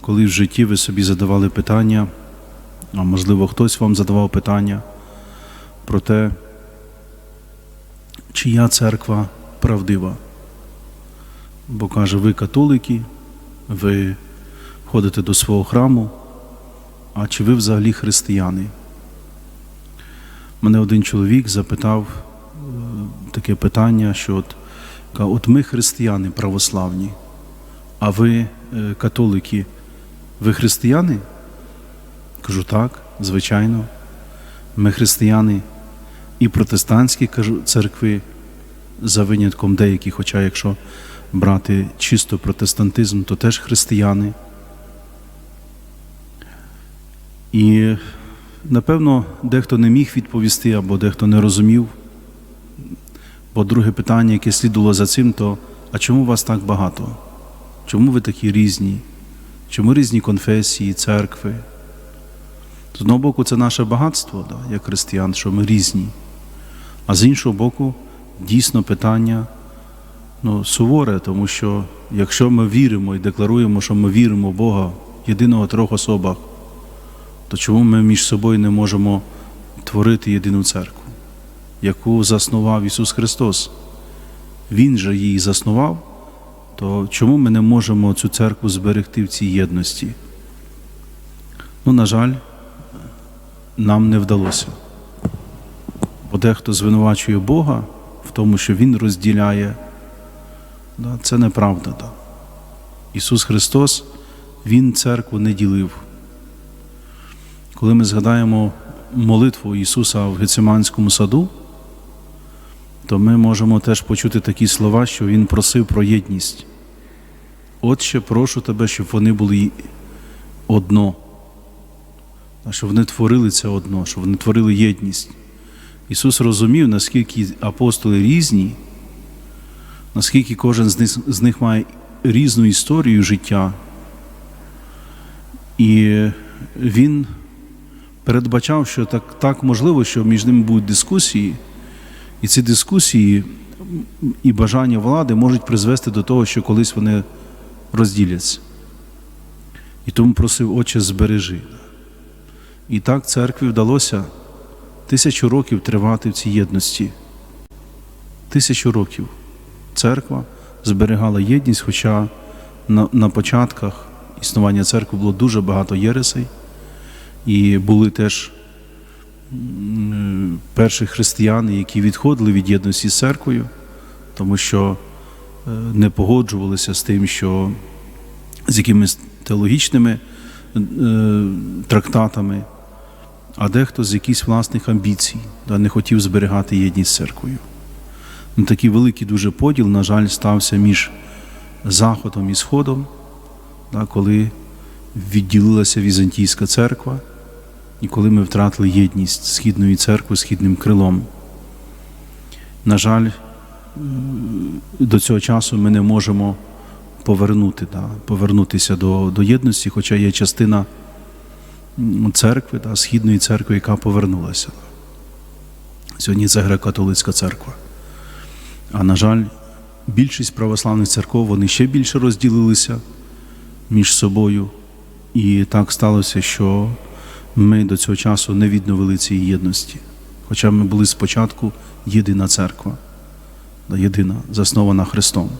коли в житті ви собі задавали питання, а можливо, хтось вам задавав питання про те, чия церква правдива. Бо каже, ви католики, ви ходите до свого храму, а чи ви взагалі християни? Мене один чоловік запитав е, таке питання, що от, от ми християни православні, а ви е, католики, ви християни? Кажу, так, звичайно. Ми християни і протестантські кажу, церкви, за винятком деяких, хоча якщо брати чисто протестантизм, то теж християни. І напевно дехто не міг відповісти або дехто не розумів. Бо друге питання, яке слідувало за цим, то а чому вас так багато? Чому ви такі різні? Чому різні конфесії, церкви? З одного боку, це наше багатство, да, як християн, що ми різні. А з іншого боку, дійсно питання ну, суворе, тому що якщо ми віримо і декларуємо, що ми віримо в Бога єдиного трьох особах, то чому ми між собою не можемо творити єдину церкву, яку заснував Ісус Христос? Він же її заснував, то чому ми не можемо цю церкву зберегти в цій єдності? Ну, на жаль, нам не вдалося. Бо дехто звинувачує Бога в тому, що Він розділяє. Це неправда. Ісус Христос, Він церкву не ділив. Коли ми згадаємо молитву Ісуса в Гециманському саду, то ми можемо теж почути такі слова, що Він просив про єдність. Отче, прошу тебе, щоб вони були одно, щоб вони творили це одно, щоб вони творили єдність. Ісус розумів, наскільки апостоли різні, наскільки кожен з них, з них має різну історію життя. І Він передбачав, що так, так можливо, що між ними будуть дискусії, і ці дискусії і бажання влади можуть призвести до того, що колись вони розділяться. І тому просив Отче, збережи. І так церкві вдалося тисячу років тривати в цій єдності. Тисячу років церква зберігала єдність, хоча на, на початках існування церкви було дуже багато єресей, і були теж перші християни, які відходили від єдності з церквою, тому що е, не погоджувалися з тим, що з якимись теологічними е, трактатами, а дехто з якихось власних амбіцій, да, не хотів зберігати єдність з церквою. Ну, Такий великий дуже поділ, на жаль, стався між Заходом і Сходом, коли відділилася Візантійська церква, і коли ми втратили єдність Східної церкви, східним крилом. На жаль, до цього часу ми не можемо повернути, да, повернутися до, до єдності, хоча є частина церкви, да, Східної церкви, яка повернулася. Сьогодні це греко-католицька церква. А на жаль, більшість православних церков вони ще більше розділилися між собою. І так сталося, що ми до цього часу не відновили цієї єдності. Хоча ми були спочатку єдина церква, єдина, заснована Христом.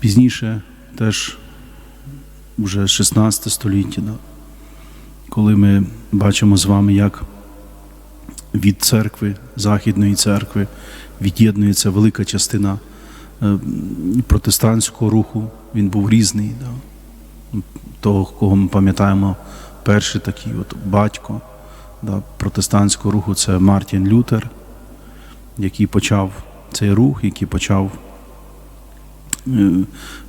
Пізніше теж вже 16 століття, коли ми бачимо з вами, як від церкви, Західної церкви, від'єднується велика частина е, протестантського руху. Він був різний. Того, кого ми пам'ятаємо, перший такий от батько да, протестантського руху це Мартін Лютер, який почав цей рух, який почав. е,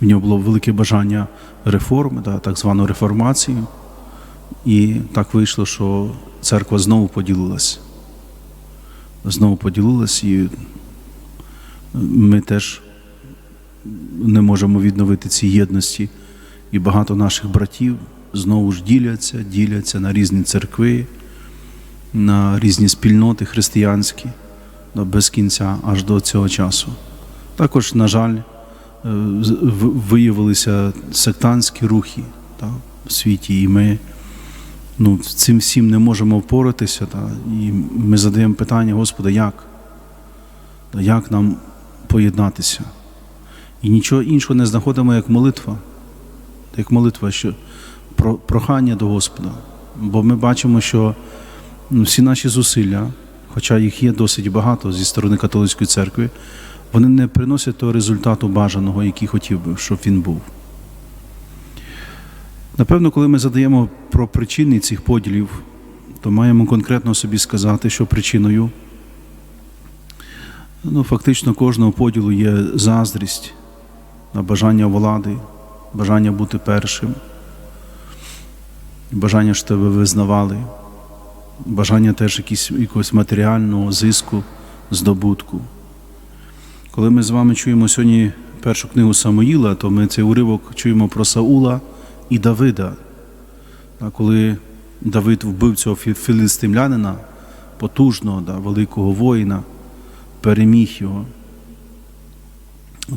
В нього було велике бажання реформи, да, так звану реформацію. І так вийшло, що церква знову поділилась. Знову поділилась, і ми теж не можемо відновити ці єдності. І багато наших братів знову ж діляться, діляться на різні церкви, на різні спільноти християнські, без кінця аж до цього часу. Також, на жаль, виявилися сектантські рухи та, в світі, і ми ну, цим всім не можемо впоратися. Та, і ми задаємо питання, Господа, як? Та Як нам поєднатися? І нічого іншого не знаходимо, як молитва. Як молитва, що про, прохання до Господа. Бо ми бачимо, що ну, всі наші зусилля, хоча їх є досить багато зі сторони католицької церкви, вони не приносять того результату бажаного, який хотів би, щоб він був. Напевно, коли ми задаємо про причини цих поділів, то маємо конкретно собі сказати, що причиною ну, фактично кожного поділу є заздрість на бажання влади, бажання бути першим, бажання, щоб тебе визнавали, бажання теж якісь, якогось матеріального зиску, здобутку. Коли ми з вами чуємо сьогодні першу книгу Самоїла, то ми цей уривок чуємо про Саула і Давида. А коли Давид вбив цього філістимлянина, потужного, да, великого воїна, переміг його,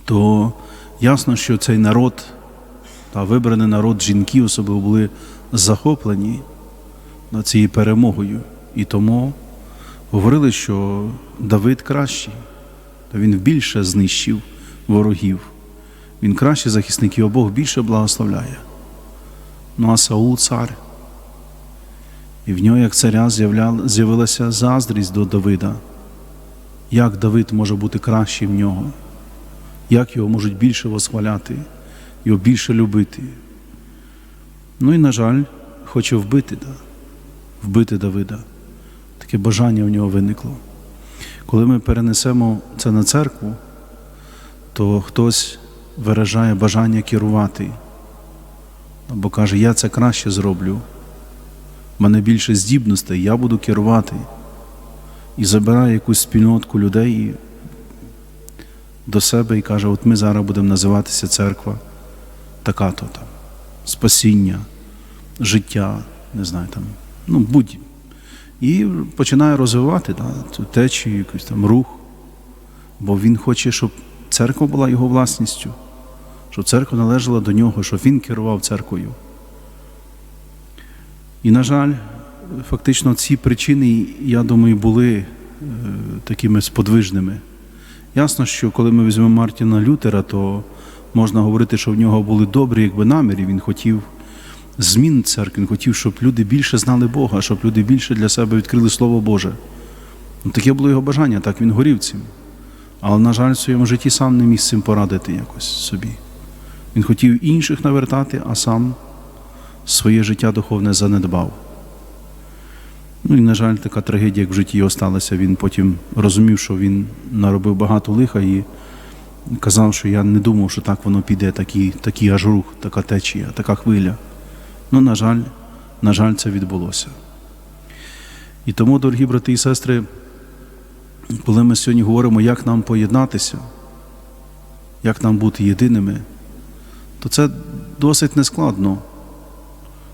то ясно, що цей народ, та вибраний народ жінки особливо були захоплені цією перемогою. І тому говорили, що Давид кращий, та він більше знищив ворогів. Він кращий захисник, його Бог більше благословляє. Ну а Саул цар. І в нього, як царя, з'явилася заздрість до Давида. Як Давид може бути кращим в нього? Як його можуть більше восхваляти, його більше любити? Ну і, на жаль, хоче вбити, да? вбити Давида. Таке бажання у нього виникло. Коли ми перенесемо це на церкву, то хтось виражає бажання керувати, або каже, я це краще зроблю, в мене більше здібностей, я буду керувати. І забирає якусь спільнотку людей до себе і каже, от ми зараз будемо називатися церква така-то там, спасіння, життя, не знаю там, ну будь. І починає розвивати да, цю течію, якийсь там рух, бо він хоче, щоб церква була його власністю, щоб церква належала до нього, щоб він керував церквою. І, на жаль, фактично ці причини, я думаю, були е, такими сподвижними. Ясно, що коли ми візьмемо Мартіна Лютера, то можна говорити, що в нього були добрі якби, наміри. Він хотів змін церкви, він хотів, щоб люди більше знали Бога, щоб люди більше для себе відкрили Слово Боже. Ну, таке було його бажання, так він горів цим. Але, на жаль, в своєму житті сам не міг з цим порадити якось собі. Він хотів інших навертати, а сам своє життя духовне занедбав. Ну і, на жаль, така трагедія, як в житті його сталася. Він потім розумів, що він наробив багато лиха і казав, що я не думав, що так воно піде, такий, такий аж рух, така течія, така хвиля. Ну, на жаль, на жаль, це відбулося. І тому, дорогі брати і сестри, коли ми сьогодні говоримо, як нам поєднатися, як нам бути єдиними, то це досить нескладно.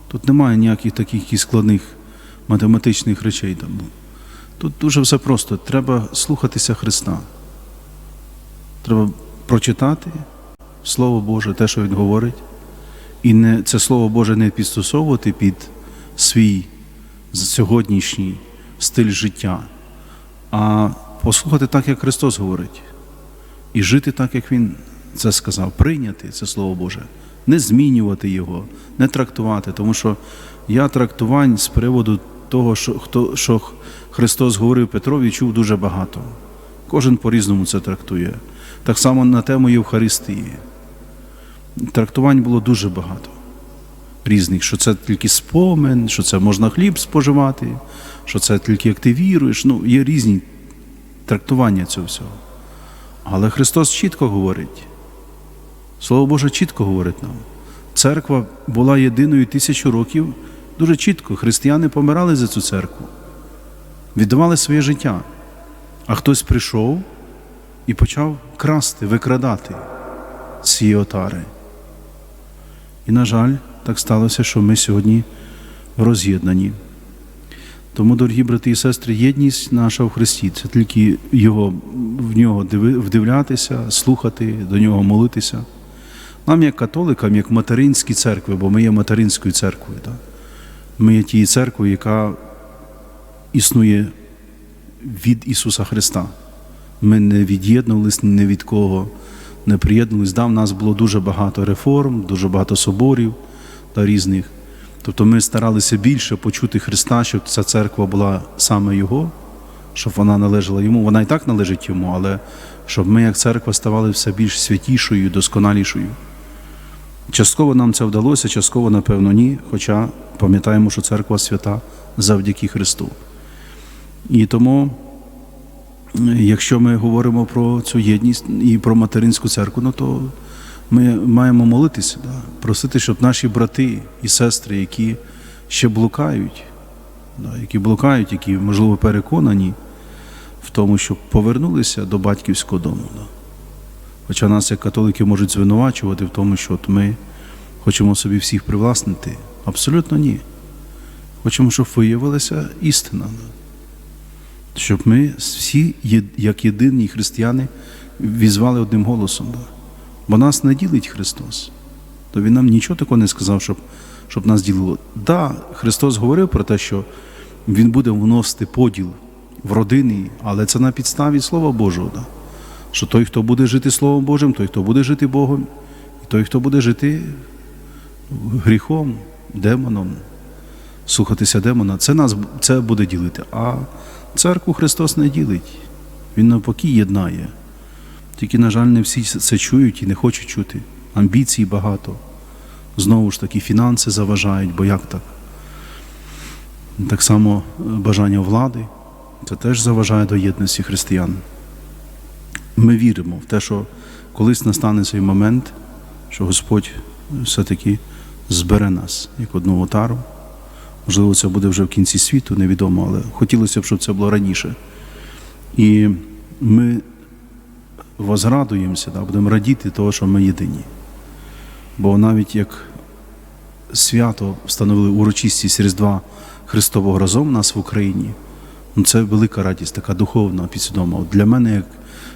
Тут немає ніяких таких складних математичних речей. Тут дуже все просто. Треба слухатися Христа. Треба прочитати Слово Боже, те, що Він говорить, і не, це Слово Боже не підстосовувати під свій сьогоднішній стиль життя, а послухати так, як Христос говорить, і жити так, як Він це сказав, прийняти це Слово Боже, не змінювати його, не трактувати, тому що я трактувань з приводу того, що, хто, що Христос говорив Петрові, чув дуже багато. Кожен по-різному це трактує. Так само на тему Євхаристії. Трактувань було дуже багато різних, що це тільки спомин, що це можна хліб споживати, що це тільки як ти віруєш. Ну, є різні трактування цього всього. Але Христос чітко говорить. Слово Боже чітко говорить нам. Церква була єдиною тисячу років, дуже чітко. Християни помирали за цю церкву, віддавали своє життя. А хтось прийшов і почав красти, викрадати ці отари. І, на жаль, так сталося, що ми сьогодні роз'єднані. Тому, дорогі брати і сестри, єдність наша в Христі це тільки його, в нього вдивлятися, слухати, до нього молитися. Нам, як католикам, як материнські церкви, бо ми є материнською церквою. Так? Ми є тією церквою, яка існує від Ісуса Христа. Ми не від'єднувались ні від кого, не приєднувались. Да, в нас було дуже багато реформ, дуже багато соборів та різних. Тобто ми старалися більше почути Христа, щоб ця церква була саме Його, щоб вона належала йому. Вона і так належить йому, але щоб ми, як церква, ставали все більш святішою, досконалішою. Частково нам це вдалося, частково, напевно, ні. Хоча пам'ятаємо, що церква свята завдяки Христу. І тому, якщо ми говоримо про цю єдність і про материнську церкву, ну то ми маємо молитися, да, просити, щоб наші брати і сестри, які ще блукають, да, які блукають, які, можливо, переконані в тому, щоб повернулися до батьківського дому. Да. Хоча нас, як католики, можуть звинувачувати в тому, що от ми хочемо собі всіх привласнити. Абсолютно ні. Хочемо, щоб виявилася істина. Щоб ми всі, як єдині християни, візвали одним голосом. Бо нас не ділить Христос. То Він нам нічого такого не сказав, щоб, щоб нас ділило. Да, Христос говорив про те, що Він буде вносити поділ в родини, але це на підставі Слова Божого. Да. Що той, хто буде жити Словом Божим, той, хто буде жити Богом, і той, хто буде жити гріхом, демоном, слухатися демона, це нас це буде ділити. А церкву Христос не ділить. Він навпаки єднає. Тільки, на жаль, не всі це чують і не хочуть чути. Амбіцій багато. Знову ж таки, фінанси заважають, бо як так? Так само е, бажання влади це теж заважає до єдності християн. Ми віримо в те, що колись настане цей момент, що Господь все-таки збере нас як одну отару. Можливо, це буде вже в кінці світу, невідомо, але хотілося б, щоб це було раніше. І ми возрадуємося, да, будемо радіти того, що ми єдині. Бо навіть як свято встановили урочистість Різдва Христового разом у нас в Україні, ну це велика радість, така духовна, підсвідома. От Для мене, як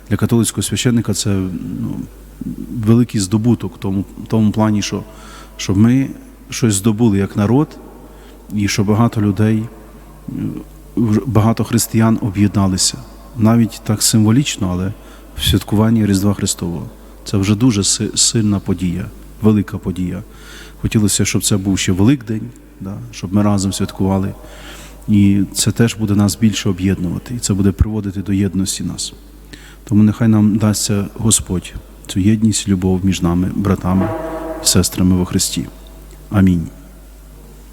для католицького священника, це ну, великий здобуток в тому, в тому плані, що, що ми щось здобули як народ, і що багато людей, е, багато християн об'єдналися. Навіть так символічно, але в святкуванні Різдва Христового. Це вже дуже сильна подія, велика подія. Хотілося, щоб це був ще Великдень, да, щоб ми разом святкували. І це теж буде нас більше об'єднувати, і це буде приводити до єдності нас. Тому нехай нам дасться Господь цю єдність, любов між нами, братами і сестрами во Христі. Амінь.